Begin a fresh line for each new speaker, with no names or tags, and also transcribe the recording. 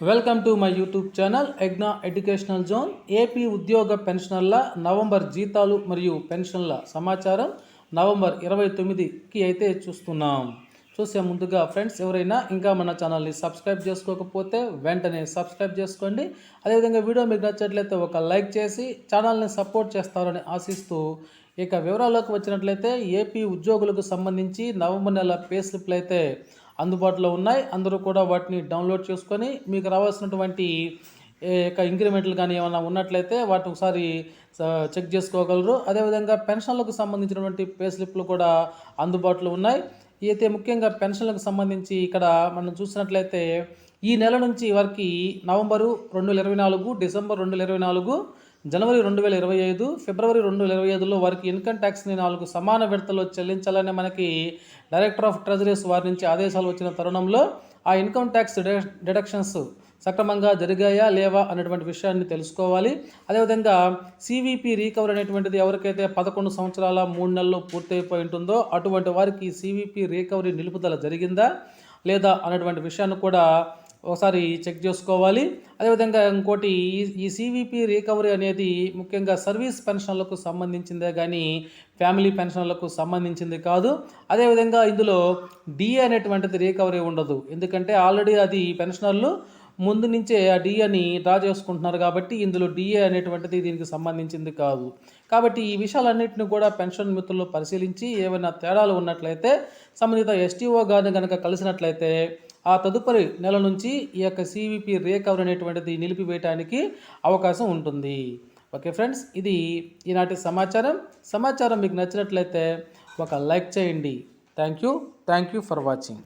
Welcome to my YouTube channel ఎగ్నా educational zone AP ఉద్యోగ పెన్షనర్ల November జీతాలు మరియు పెన్షన్ల సమాచారం నవంబర్ ఇరవై తొమ్మిదికి అయితే చూస్తున్నాం. చూసే ముందుగా ఫ్రెండ్స్ ఎవరైనా ఇంకా మన ఛానల్ని సబ్స్క్రైబ్ చేసుకోకపోతే వెంటనే సబ్స్క్రైబ్ చేసుకోండి. అదేవిధంగా వీడియో మీకు నచ్చట్లయితే ఒక లైక్ చేసి ఛానల్ని సపోర్ట్ చేస్తారని ఆశిస్తూ ఇక వివరాల్లోకి వచ్చినట్లయితే ఏపీ ఉద్యోగులకు సంబంధించి నవంబర్ నెల పే స్లిప్లు అయితే అందుబాటులో ఉన్నాయి. అందరూ కూడా వాటిని డౌన్లోడ్ చేసుకొని మీకు రావాల్సినటువంటి యొక్క ఇంక్రిమెంట్లు కానీ ఏమైనా ఉన్నట్లయితే వాటిని ఒకసారి చెక్ చేసుకోగలరు. అదేవిధంగా పెన్షన్లకు సంబంధించినటువంటి పే స్లిప్లు కూడా అందుబాటులో ఉన్నాయి. అయితే ముఖ్యంగా పెన్షన్లకు సంబంధించి ఇక్కడ మనం చూసినట్లయితే ఈ నెల నుంచి వరకు నవంబరు రెండు వేల ఇరవై నాలుగు డిసెంబర్ రెండు వేల ఇరవై నాలుగు జనవరి రెండు వేల ఇరవై ఐదు ఫిబ్రవరి రెండు వేల ఇరవై ఐదులో వారికి ఇన్కమ్ ట్యాక్స్ని నాలుగు సమాన విడతలో చెల్లించాలని మనకి డైరెక్టర్ ఆఫ్ ట్రెజరీస్ వారి నుంచి ఆదేశాలు వచ్చిన తరుణంలో ఆ ఇన్కమ్ ట్యాక్స్ డిడక్షన్స్ సక్రమంగా జరిగాయా లేవా అనేటువంటి విషయాన్ని తెలుసుకోవాలి. అదేవిధంగా సివిపి రీకవర్ అనేటువంటిది ఎవరికైతే పదకొండు సంవత్సరాల మూడు నెలలు పూర్తయిపోయి ఉంటుందో అటువంటి వారికి సివిపి రీకవరీ నిలుపుదల జరిగిందా లేదా అనేటువంటి విషయాన్ని కూడా ఒకసారి చెక్ చేసుకోవాలి. అదేవిధంగా ఇంకోటి ఈ- ఈ సివిపి రికవరీ అనేది ముఖ్యంగా సర్వీస్ పెన్షన్లకు సంబంధించిందే కానీ ఫ్యామిలీ పెన్షన్లకు సంబంధించింది కాదు. అదేవిధంగా ఇందులో డిఏ అనేటువంటిది రికవరీ ఉండదు. ఎందుకంటే ఆల్రెడీ అది పెన్షనర్లు ముందు నుంచే ఆ డిఏని డ్రా చేసుకుంటున్నారు కాబట్టి ఇందులో డిఏ అనేటువంటిది దీనికి సంబంధించింది కాదు. కాబట్టి ఈ విషయాలన్నింటిని కూడా పెన్షన్ మిత్రులు పరిశీలించి ఏమైనా తేడాలు ఉన్నట్లయితే సంబంధిత ఎస్టీఓ గారిని కనుక కలిసినట్లయితే ఆ తదుపరి నెల నుంచి ఈ యొక్క సివిపి రికవరీ అనేటువంటిది నిలిపివేయటానికి అవకాశం ఉంటుంది. ఓకే ఫ్రెండ్స్ ఇది ఈనాటి సమాచారం. సమాచారం మీకు నచ్చినట్లయితే ఒక లైక్ చేయండి. Thank you thank you for watching